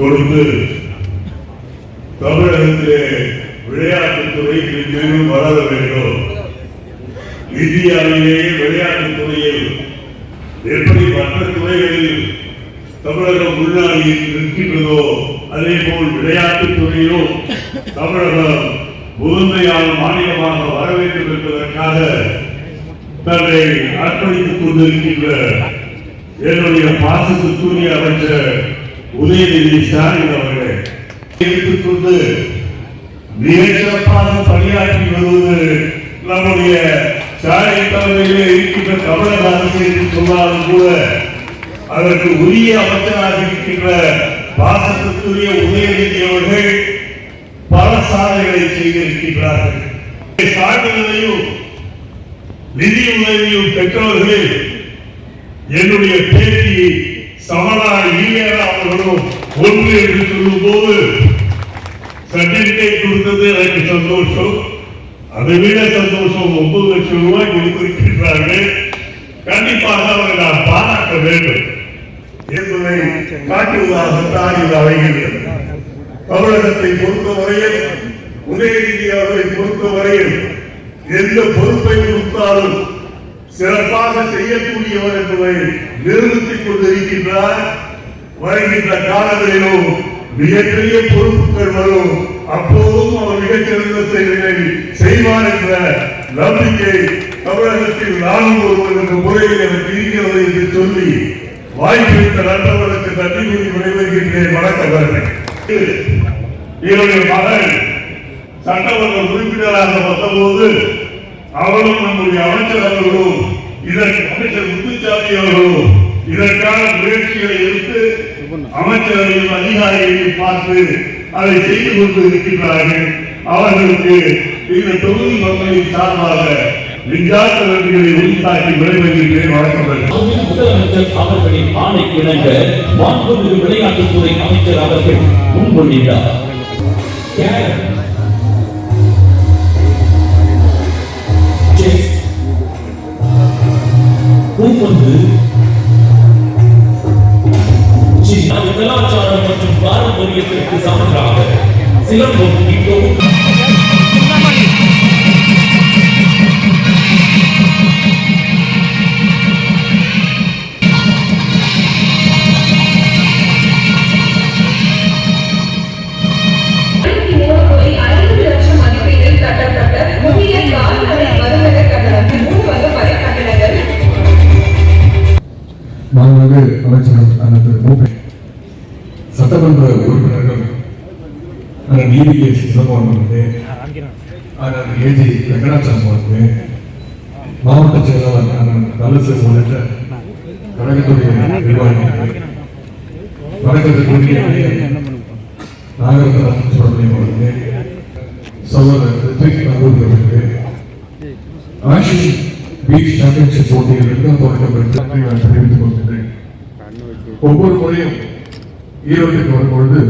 தொடர்ந்து தமிழகத்திலே விளையாட்டுத்துறை மேலும் வளர வேண்டும். இந்தியாவிலேயே விளையாட்டுத் துறையில் எப்படி மற்ற துறைகளில் தமிழகம் முன்னாடி இருக்கின்றதோ அதே போல் விளையாட்டுத் துறையிலும் தமிழகம் முதன்மையான மாநிலமாக வர வேண்டும் என்பதற்காக தன்னை அர்ப்பணித்துக் கொண்டிருக்கின்ற என்னுடைய பாசத்துக்குரிய அமைச்சர் உதயநிதி ஸ்டாலின் அவர்களை எடுத்துக்கொண்டு மிக பணியாற்றி வருவது நம்முடைய ஸ்டாலின் தலைமையிலே இருக்கின்ற தமிழக அரசு என்று சொன்னாலும் கூட அதற்கு உரிய அமைச்சராக இருக்கின்ற பாசத்திற்குரிய உதயநிதி அவர்கள் பல சாதனைகளை செய்திருக்கின்றார்கள் சான்றிதழையும் நிதி உதவியும் பெற்றவர்களில் என்னுடைய பேட்டி சமணா ஈயரா அவர்களும் ஒன்று என்று சொல்லும் போது சர்டிபிகேட் கொடுத்தது எனக்கு சந்தோஷம். அதை விட சந்தோஷம் ஒன்பது லட்சம் ரூபாய் கொடுத்திருக்கிறார்கள் கண்டிப்பாக அவரை நான் பாராட்ட வேண்டும். என்பதை காட்டுவதாகத்தான் இது அமைகிறது தமிழகத்தை பொறுத்தவரையில் உதயநிதி அவர்களை பொறுத்தவரையில் எந்த பொறுப்பை கொடுத்தாலும் சிறப்பாக செய்யக்கூடியவர் என்பதை நிரூபித்துக் கொண்டிருக்கின்றார். வருகின்ற காலங்களிலும் மிகப்பெரிய பொறுப்புகள் வரும். அப்போதும் அவர் மிகச்சிறந்த செயல்களை செய்வார் என்ற நம்பிக்கை தமிழகத்தில் நானும் ஒருவர் என்ற முறையில் எனக்கு இருக்கிறது என்று சொல்லி வாய்ப்பளித்த நண்பர்களுக்கு நன்றி கூறி விடைபெறுகின்றேன். வணக்கம் என்னுடைய மகன் சட்டமன்ற உறுப்பினராக வந்தபோது அவரும் நம்முடைய அமைச்சர் அவர்களும் இதற்கு அமைச்சர் முத்துச்சாமி அவர்களும் இதற்கான முயற்சிகளை எடுத்து அமைச்சரையும் அதிகாரிகளையும் பார்த்து அதை செய்து கொண்டு இருக்கின்றார்கள். அவர்களுக்கு இந்த தொகுதி மக்களின் சார்பாக நெஞ்சார்ந்த நன்றிகளை உரித்தாக்கி விடைபெறுகின்றேன் வணக்கம் மாண்புமிகு முதலமைச்சர் அவர்களின் ஆணைக்கு இணங்க மாண்புமிகு விளையாட்டுத்துறை அமைச்சர் அவர்கள் முன்மொழிந்தார் கொண்டு சின்ன கலாச்சாரம் மற்றும் பாரம்பரியத்திற்கு சான்றாக சிலம்பம் இப்போது சட்டமன்ற உறுப்பினர்கள் அண்ணன் சிதம்பரம் அவர்களே அண்ணன் ஏஜி வெங்கடாச்சலம் அவர்களே மாவட்ட செயலாளர் அண்ணன் உள்ளிட்ட கழகத்துடைய வணக்கத்துக்குரிய சுப்பிரமணியம் அவர்களே சகோதரர் ரித்விக் அவர்களே ஆஷிஷ் பீச் சாம்பியன்ஷிப் போட்டியில் இரண்டாம் தொடக்கம் பெற்று தெரிவித்துக் ஒவ்வொரு முறையும் ஈரோட்டுக்கு வரும்பொழுது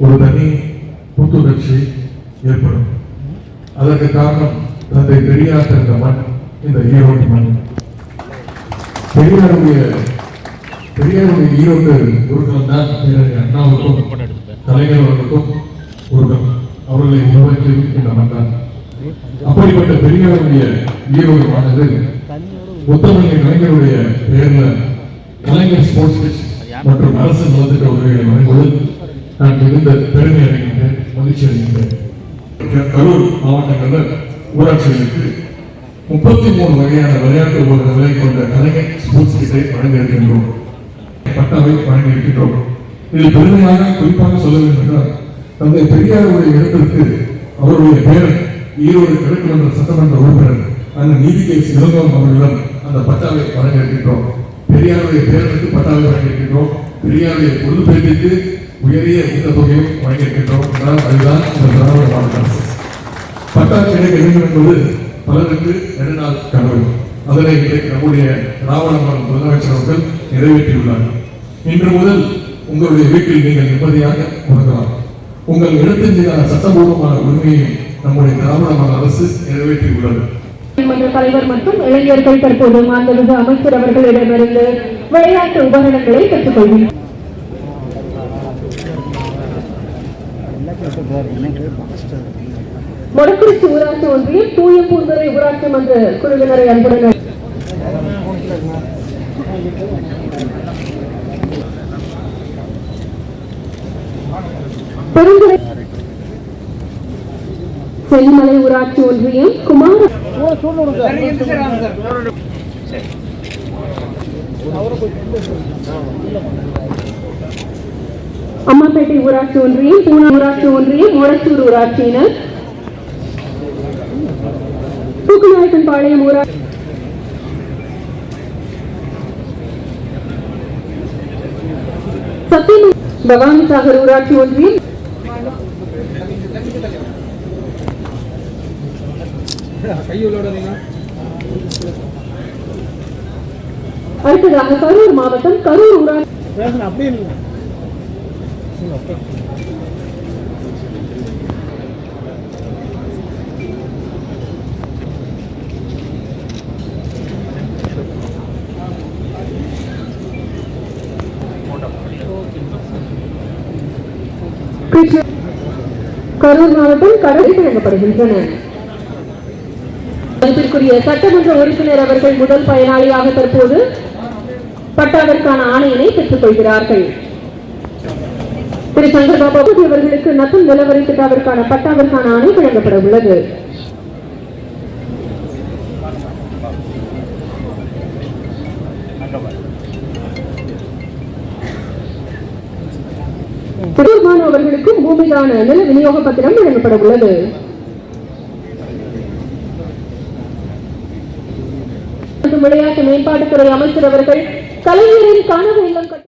ஒரு தனி புத்துணர்ச்சி ஏற்படும். அதற்கு காரணம் தந்தை பெரியார் தந்த மண் இந்த ஈரோட்டு மண். பெரியாருடைய பெரியாருடைய ஈரோட்டு குருக்கள் தான் பேரறிஞர் அண்ணாவுக்கும் கலைஞர் அவர்களுக்கும் குருக்கள் அவர்களை உருவாக்கி இந்த மண் தான். அப்படிப்பட்ட பெரியாருடைய ஈரோடு முத்தமிழ் கலைஞருடைய பெயர்ல கலைஞர் ஸ்போர்ட்ஸ் கிட்ஸ் மற்றும் அரசு நலத்திட்ட உதவிகளை வழங்குவதில் நான் மிகுந்த பெருமை அடைகின்றேன் மகிழ்ச்சி அடைகின்றேன். கரூர் மாவட்டங்களில் ஊராட்சிகளுக்கு முப்பத்தி மூணு வகையான விளையாட்டு உபகரணங்களை கொண்ட கலைஞர் ஸ்போர்ட்ஸ் கிட்டை வழங்கியிருக்கின்றோம். பட்டாவை வழங்கியிருக்கின்றோம். இதில் பெருமையாக குறிப்பாக சொல்ல வேண்டும் என்றால் தந்தை பெரியாருடைய இடத்திற்கு அவருடைய பேரன் ஈரோடு கிழக்கு மன்ற சட்டமன்ற உறுப்பினர் அந்த நீதிக்கை சிதம்பரம் அவர்களிடம் அந்த பட்டாவை வழங்கியிருக்கின்றோம். பெரியாருடைய பேரனுக்கு பட்டாவை வழங்கியிருக்கின்றோம் பெரியாருடைய பொது பேருக்கு உயரிய ஊக்கத்தொகையும் தொகையும் வழங்கியிருக்கின்றோம் என்றால் அதுதான் இந்த திராவிட மாவட்ட பட்டாசு பட்டா கிடைக்க வேண்டும் என்பது பலருக்கு நெடுநாள் கனவு. அதனை இன்றைக்கு நம்முடைய ராவணமரம் முதலமைச்சர் அவர்கள் நிறைவேற்றியுள்ளார்கள் இன்று முதல் உங்களுடைய வீட்டில் நீங்கள் நிம்மதியாக உணரலாம் உங்கள் இடத்தின் மீதான சட்டபூர்வமான உரிமையை நம்முடைய திராவிட மாநில அரசு நிறைவேற்றியுள்ளது. மன்ற தலைவர் மற்றும் இளைஞர்கள் தற்போது மாண்புமிகு அமைச்சர் அவர்களிடமிருந்து விளையாட்டு உபகரணங்களை பெற்றுக்கொள்கிறார் மொடக்குறிச்சி ஊராட்சி ஒன்றியம் தூய பூந்தரை ஊராட்சி மன்ற குழுவினரை அன்புடன் அழைக்கிறேன். செல்லிமலை ஊராட்சி ஒன்றியம் குமார அம்மாப்பேட்டை ஊராட்சி ஒன்றியம் பூனா ஊராட்சி ஒன்றியம் மோடச்சூர் ஊராட்சியினர். தூக்குநாயக்கன் பாளையம் ஊராட்சி சத்தியம் பவானி சாகர் ஊராட்சி ஒன்றியம் அடுத்ததாக கரூர் மாவட்டம் கரூர் ஊராட்சி கிருஷ்ண- கரூர் மாவட்டம் கடலில் வழங்கப்படுகின்றன. மதிப்பிற்குரிய சட்டமன்ற உறுப்பினர் அவர்கள் முதல் பயனாளியாக தற்போது பட்டாவிற்கான ஆணையினை பெற்றுக் கொள்கிறார்கள் திரு சந்திரபாபு அவர்களுக்கு நத்தம் நிலவரி திட்டாவிற்கான பட்டாவிற்கான ஆணை வழங்கப்பட உள்ளது. திருமான் அவர்களுக்கு பூமிதான நில விநியோக பத்திரம் வழங்கப்பட உள்ளது. மற்றும் விளையாட்டு மேம்பாட்டுத்துறை அமைச்சர் அவர்கள் கலைஞரின் கனவு இல்லம்